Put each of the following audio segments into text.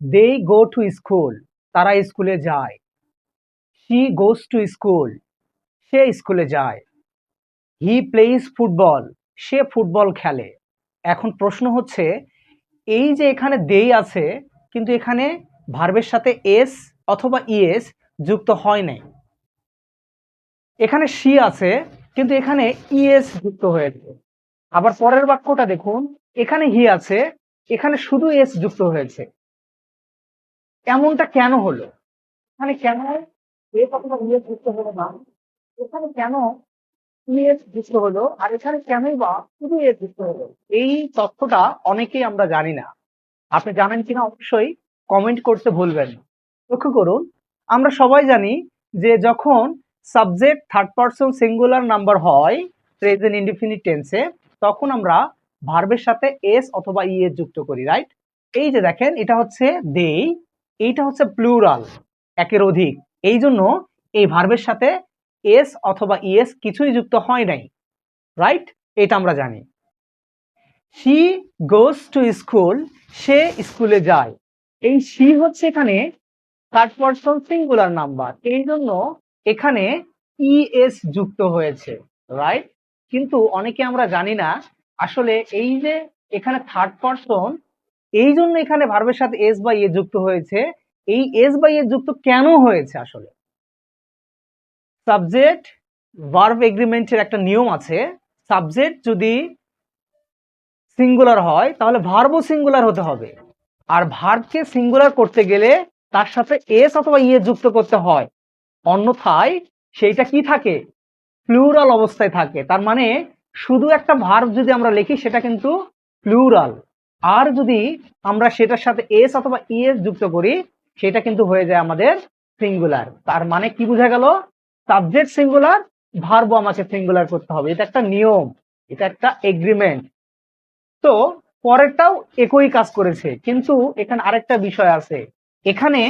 They go to school তারা স্কুলে যায়। শি গোস টু স্কুল সে স্কুলে যায়। হি প্লেইজ ফুটবল সে ফুটবল খেলে। এখন প্রশ্ন হচ্ছে, এই যে এখানে দেই আছে, কিন্তু এখানে ভার্বের সাথে এস অথবা ইএস যুক্ত হয় নাই। এখানে সি আছে, কিন্তু এখানে ইএস যুক্ত হয়েছে। আবার পরের বাক্যটা দেখুন। এখানে হি আছে, এখানে শুধু এস যুক্ত হয়েছে। এমনটা কেন হলো? এখানে কেন এস অথবা ইএস যুক্ত হলো না? এখানে কেন ইএস যুক্ত হলো? আর এখানে কেনই বা শুধু এস যুক্ত হলো? এই তথ্যটা অনেকেই আমরা জানি না। আপনি জানেন কিনা অবশ্যই কমেন্ট করতে ভুলবেন লক্ষ্য করুন, আমরা সবাই জানি যে যখন subject third person singular number হয় প্রেজেন্ট ইনডিফিনিট টেন্সে তখন আমরা ভার্বের সাথে এস অথবা ইএস যুক্ত করি রাইট এই যে দেখেন, এটা হচ্ছে দেই এইটা হচ্ছে প্লুরাল একের অধিক। এই জন্য এই ভার্বের সাথে এস অথবা ইএস কিছুই যুক্ত হয় নাই রাইট এটা আমরা জানি। শি গোস টু স্কুল সে স্কুলে যায়। এই শি হচ্ছে এখানে থার্ড পারসন সিঙ্গুলার নাম্বার এই জন্য এখানে ইএস যুক্ত হয়েছে রাইট কিন্তু অনেকে আমরা জানি না, আসলে এই যে এখানে থার্ড পারসন এই জন্য এখানে ভার্বের সাথে এস বা ইয়ে যুক্ত হয়েছে। এই এস বা ইয়ে যুক্ত কেন হয়েছে আসলে? সাবজেক্ট ভার্ব এগ্রিমেন্টের একটা নিয়ম আছে। সাবজেক্ট যদি সিঙ্গুলার হয়, তাহলে ভার্বও সিঙ্গুলার হতে হবে। আর ভার্বকে সিঙ্গুলার করতে গেলে তার সাথে এস অথবা ইয়ে যুক্ত করতে হয়। অন্যথায় সেইটা কি থাকে? প্লুরাল অবস্থায় থাকে। তার মানে শুধু একটা ভার্ব যদি আমরা লিখি, সেটা কিন্তু প্লুরাল আর যদি আমরা সেটার সাথে এস অথবা ইএস যুক্ত করি, সেটা কিন্তু হয়ে যায় আমাদের সিঙ্গুলার তার মানে কি বোঝা গেল? সাবজেক্ট সিঙ্গুলার ভার্ব আমাকে সিঙ্গুলার করতে হবে। এটা একটা নিয়ম, এটা একটা এগ্রিমেন্ট তো পরেরটাও একই কাজ করেছে, কিন্তু এখানে আরেকটা বিষয় আছে। এখানে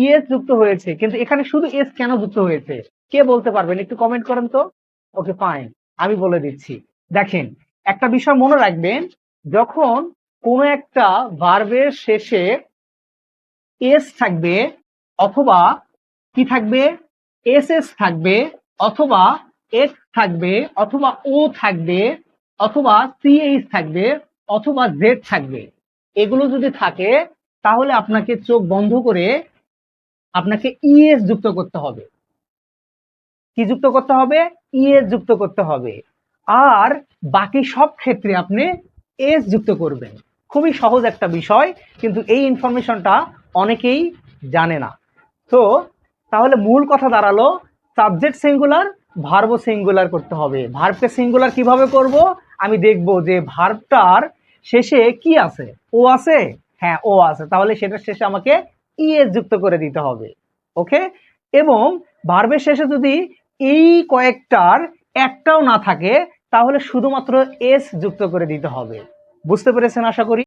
ইএস যুক্ত হয়েছে, কিন্তু এখানে শুধু এস কেন যুক্ত হয়েছে? কে বলতে পারবেন? একটু কমেন্ট করেন তো। ওকে ফাইন আমি বলে দিচ্ছি। দেখেন, একটা বিষয় মনে রাখবেন, যখন কোনো একটা ভার্বের শেষে এস থাকবে অথবা কি থাকবে? এস এস থাকবে অথবা এক্স থাকবে অথবা ও থাকবে অথবা সিএইচ থাকবে অথবা জেড থাকবে। এগুলো যদি থাকে, তাহলে আপনাকে চোখ বন্ধ করে আপনাকে ইএস যুক্ত করতে হবে। কি যুক্ত করতে হবে? ইএস যুক্ত করতে হবে। আর বাকি সব ক্ষেত্রে আপনি এস যুক্ত করবেন। খুবই সহজ একটা বিষয়, কিন্তু এই ইনফরমেশনটা অনেকেই জানে না। তো, তাহলে মূল কথা দাঁড়াল, সাবজেক্ট সিঙ্গুলার ভার্ব সিঙ্গুলার করতে হবে। ভার্বকে সিঙ্গুলার কীভাবে করব? আমি দেখব যে ভার্বটার শেষে কি আছে? ও আছে? হ্যাঁ ও আছে। তাহলে সেটার শেষে আমাকে ইএস যুক্ত করে দিতে হবে। ওকে? এবং ভার্বের শেষে যদি এই কয়েকটার একটাও না থাকে, তাহলে শুধুমাত্র এস যুক্ত করে দিতে হবে। বুঝতে পেরেছেন আশা করি?